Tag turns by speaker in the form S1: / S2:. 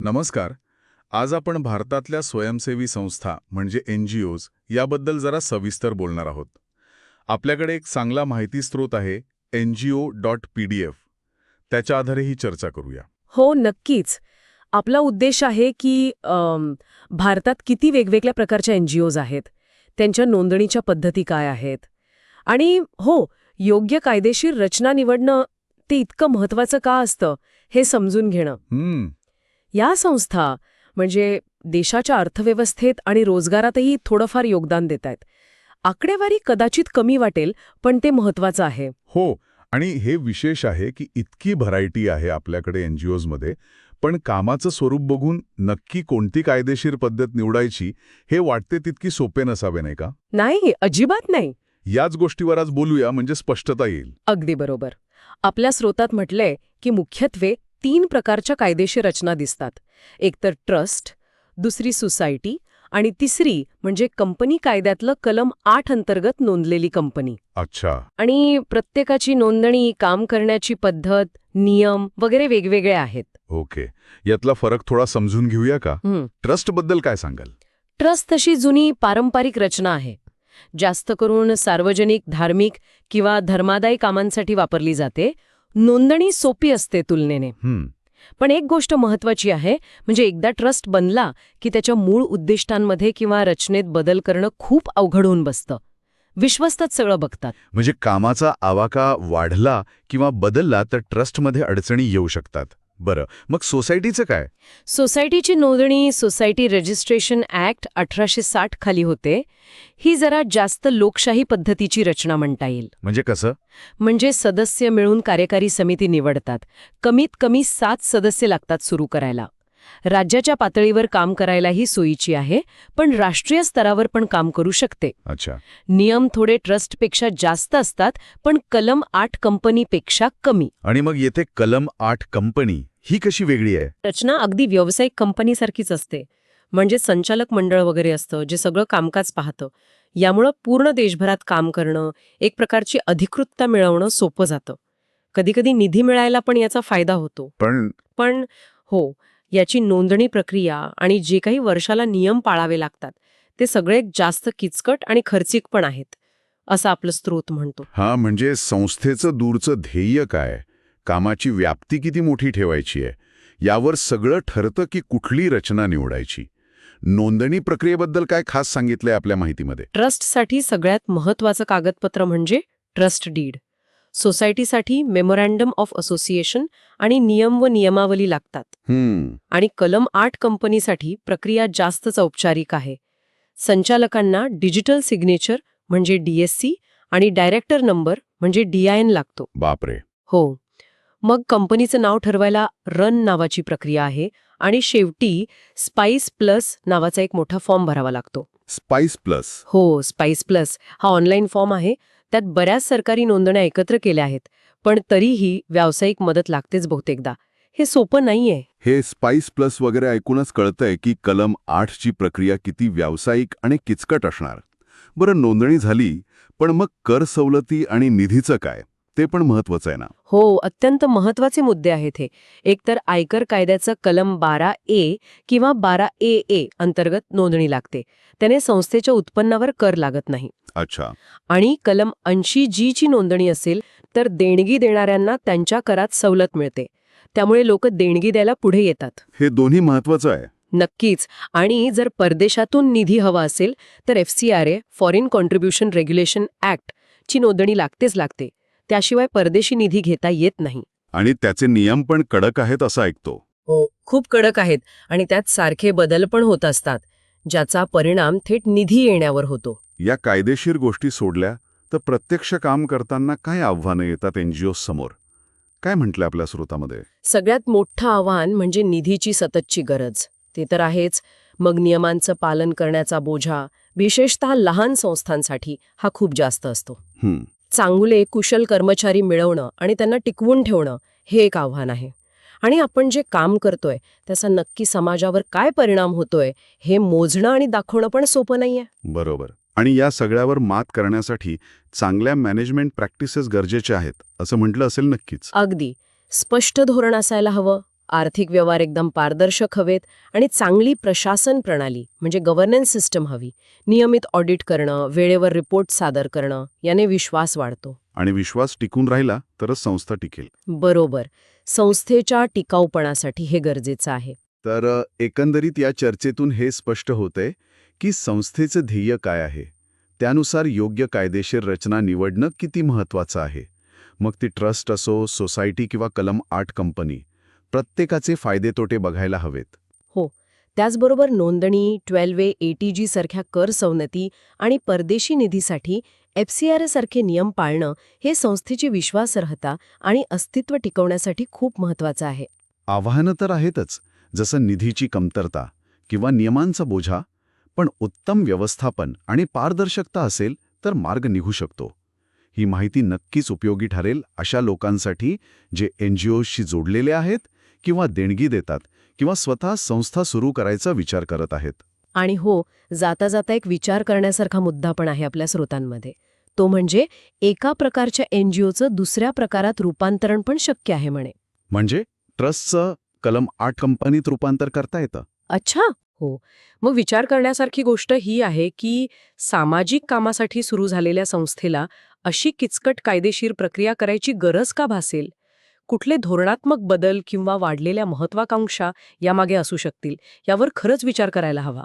S1: नमस्कार. आज आपण भारतातल्या स्वयंसेवी संस्था म्हणजे एन जी ओज याबद्दल जरा सविस्तर बोलणार आहोत. आपल्याकडे एक चांगला माहिती स्रोत आहे N G O dot P D F. त्याच्या आधारे ही चर्चा करूया.
S2: हो नक्कीच. आपला उद्देश आहे की अम, भारतात किती वेगवेगळ्या प्रकारच्या एन जी ओज आहेत? त्यांच्या नोंदणीच्या पद्धती काय आहेत? आणि हो योग्य कायदेशीर रचना निवडणं ते इतकं महत्वाचं का असतं हे समजून घेणं?
S1: हम्म.
S2: या संस्था म्हणजे देशाच्या अर्थव्यवस्थेत आणि रोजगारातही थोडंफार योगदान देत आहेत आकडेवारी कदाचित कमी वाटेल पण ते महत्वाचं आहे.
S1: हो आणि हे विशेष आहे की इतकी व्हरायटी आहे आपल्याकडे एन जी ओजमध्ये पण कामाचं स्वरूप बघून नक्की कोणती कायदेशीर पद्धत निवडायची हे वाटते तितकी सोपे नसावे नाही का?
S2: नाही अजिबात नाही.
S1: याच गोष्टीवर आज बोलूया म्हणजे स्पष्टता येईल.
S2: अगदी बरोबर. आपल्या स्रोतात म्हटलंय की मुख्यत्वे तीन प्रकारच्या कायदेशीर रचना दिसतात. एक तर ट्रस्ट दुसरी सोसायटी आणि तिसरी म्हणजे कंपनी कायद्यातलं कलम आठ अंतर्गत नोंदलेली कंपनी.
S1: अच्छा.
S2: आणि प्रत्येकाची नोंदणी काम करण्याची पद्धत नियम वगैरे वेगवेगळे आहेत.
S1: ओके. यातला फरक थोडा समजून घेऊया का?
S2: हं.
S1: ट्रस्टबद्दल काय सांगाल?
S2: ट्रस्ट तशी जुनी पारंपरिक रचना आहे. जास्त करून सार्वजनिक धार्मिक किंवा धर्मादायी कामांसाठी वापरली जाते. नोंदणी सोपी असते तुलनेने. पण एक गोष्ट महत्वाची आहे म्हणजे एकदा ट्रस्ट बनला की त्याच्या मूळ उद्दिष्टांमध्ये किंवा रचनेत बदल करणं खूप अवघड होऊन बसतं. विश्वस्तच सगळं बघतात.
S1: म्हणजे कामाचा आवाका वाढला किंवा बदलला तर ट्रस्टमध्ये अडचणी येऊ शकतात. बरं. मग सोसायटीचं काय?
S2: सोसायटीची नोंदणी सोसायटी रजिस्ट्रेशन ॲक्ट अठराशे साठ खाली होते. ही जरा जास्त लोकशाही पद्धतीची रचना म्हणता येईल.
S1: म्हणजे कसं?
S2: म्हणजे सदस्य मिळून कार्यकारी समिती निवडतात. कमीत कमी सात सदस्य लागतात सुरू करायला. राज्याच्या पातळीवर काम करायलाही सोयीची आहे पण राष्ट्रीय स्तरावर पण काम करू शकते.
S1: अच्छा.
S2: नियम थोडे ट्रस्टपेक्षा जास्त असतात पण कलम आठ कंपनीपेक्षा कमी.
S1: आणि मग येथे कलम आठ कंपनी ही कशी वेगळी आहे?
S2: रचना अगदी व्यावसायिक कंपनीसारखीच असते. म्हणजे संचालक मंडळ वगैरे असतं जे सगळं कामकाज पाहतं. यामुळं पूर्ण देशभरात काम करणं एक प्रकारची अधिकृतता मिळवणं सोपं जातं. कधीकधी निधी मिळायला पण याचा फायदा होतो.
S1: पण
S2: पण हो याची नोंदणी प्रक्रिया आणि जे काही वर्षाला नियम पाळावे लागतात ते सगळे जास्त किचकट आणि खर्चिक पण आहेत असं आपलं स्त्रोत म्हणतो.
S1: हा म्हणजे संस्थेचं दूरचं ध्येय काय? कामाची व्याप्ती किती मोठी ठेवायची आहे? यावर सगळं ठरतं की कुठली रचना निवडायची? नोंदणी प्रक्रियेबद्दल काय खास सांगितलंय आपल्या माहितीमध्ये?
S2: ट्रस्टसाठी सगळ्यात महत्वाचं कागदपत्र म्हणजे ट्रस्ट डीड. सोसायटीसाठी मेमोरँडम ऑफ असोसिएशन आणि नियम व नियमावली लागतात. आणि कलम आठ कंपनीसाठी प्रक्रिया जास्तच औपचारिक आहे. संचालकांना डिजिटल सिग्नेचर म्हणजे डीएससी आणि डायरेक्टर नंबर म्हणजे डीआयएन लागतो.
S1: बापरे.
S2: हो. मग कंपनीचं नाव ठरवायला रन नावाची प्रक्रिया आहे आणि शेवटी स्पाइस प्लस नावाचा एक मोठा फॉर्म भरावा लागतो.
S1: Spice Plus.
S2: हो स्पाइस प्लस हा ऑनलाईन फॉर्म आहे. त्यात बऱ्याच सरकारी नोंदण्या एकत्र केल्या आहेत पण तरीही व्यावसायिक मदत लागतेच बहुतेकदा. हे सोपं नाहीये.
S1: हे स्पाइस प्लस वगैरे ऐकूनच कळतंय की कलम आठची प्रक्रिया किती व्यावसायिक आणि किचकट असणार. बरं नोंदणी झाली पण मग कर सवलती आणि निधीचं काय? ते पण महत्वाचं आहे ना.
S2: हो अत्यंत महत्त्वाचे मुद्दे आहेत हे. एकतर आयकर कायद्याचं कलम बारा ए किंवा बारा ए ए अंतर्गत नोंदणी लागते. त्याने संस्थेच्या उत्पन्नावर कर लागत नाही.
S1: अच्छा.
S2: आणि कलम ऐंशी जी ची नोंदणी असेल तर देणगी देणाऱ्यांना त्यांच्या करात सवलत मिळते. त्यामुळे लोक देणगी द्यायला पुढे येतात.
S1: हे दोन्ही महत्वाचं आहे.
S2: नक्कीच. आणि जर परदेशातून निधी हवा असेल तर F C R A Foreign Contribution Regulation Act ची नोंदणी लागतेच लागते. त्याशिवाय परदेशी निधी घेता येत नाही.
S1: आणि त्याचे नियम पण कडक आहेत असं ऐकतो.
S2: हो खूप कडक आहेत आणि त्यात सारखे बदल पण होत असतात ज्याचा परिणाम थेट निधी येण्यावर होतो.
S1: या कायदेशीर गोष्टी सोडल्या तर प्रत्यक्ष काम करताना काय आव्हानं येतात एनजीओ समोर? काय म्हटलं आपल्या स्रोतामध्ये?
S2: सगळ्यात मोठं आव्हान म्हणजे निधीची सततची गरज. ते तर आहेच. मग नियमांचं पालन करण्याचा बोझा विशेषतः लहान संस्थांसाठी हा खूप जास्त असतो. चांगले कुशल कर्मचारी मिळवणं आणि त्यांना टिकवून ठेवणं हे एक आव्हान आहे. आणि आपण जे काम करतोय त्याचा नक्की समाजावर काय परिणाम होतोय हे मोजणं आणि दाखवणं पण सोपं नाहीये.
S1: बरोबर. आणि या सगळ्यावर मात करण्यासाठी चांगल्या मॅनेजमेंट प्रॅक्टिसेस गरजेच्या आहेत असं म्हटलं असेल नक्कीच.
S2: अगदी. स्पष्ट धोरण असायला हवं. आर्थिक व्यवहार एकदम पारदर्शक हवेत आणि चांगली प्रशासन प्रणाली म्हणजे गव्हर्नन्स सिस्टम हवी. नियमित ऑडिट करणं वेळेवर रिपोर्ट सादर करणं याने विश्वास वाढतो.
S1: आणि विश्वास टिकून राहिला तरच संस्था टिकेल.
S2: बरोबर. संस्थेच्या टिकाऊपणासाठी हे गरजेचं आहे.
S1: तर एकंदरीत या चर्चेतून हे स्पष्ट होतंय की संस्थेचं ध्येय काय आहे? त्यानुसार योग्य कायदेशीर रचना निवडणं किती महत्वाचं आहे? मग ती ट्रस्ट असो सोसायटी किंवा कलम आठ कंपनी प्रत्येकाचे फायदे तोटे बघायला हवेत.
S2: त्याचबरोबर नोंदणी ट्वेल्व ए एटी जी सारख्या कर सवलती आणि परदेशी निधीसाठी एफ सी आर सारखे नियम पाळणं हे संस्थेची विश्वासार्हता आणि अस्तित्व टिकवण्यासाठी खूप महत्वाचं आहे.
S1: आव्हानं तर आहेतच जसं निधीची कमतरता किंवा नियमांचा बोझा पण उत्तम व्यवस्थापन आणि पारदर्शकता असेल तर मार्ग निघू शकतो. ही माहिती नक्कीच उपयोगी ठरेल अशा लोकांसाठी जे एन जी ओशी जोडलेले आहेत किंवा देणगी देतात किंवा स्वतः संस्था सुरू करायचा विचार करत आहेत.
S2: आणि हो जाता जाता एक विचार करण्यासारखा मुद्दा पण आहे आपल्या स्रोतांमध्ये. तो म्हणजे एका प्रकारच्या एनजीओचं दुसऱ्या प्रकारात रूपांतरण पण शक्य आहे म्हणे.
S1: म्हणजे ट्रस्टचं कलम आठ कंपनीत रूपांतर करता येतं?
S2: अच्छा हो. मग विचार करण्यासारखी गोष्ट ही आहे की सामाजिक कामासाठी सुरू झालेल्या संस्थेला अशी किचकट कायदेशीर प्रक्रिया करायची गरज का भासेल? कुठले धोरणात्मक बदल किंवा वाढलेल्या महत्वाकांक्षा यामागे असू शकतील यावर खरंच विचार करायला हवा.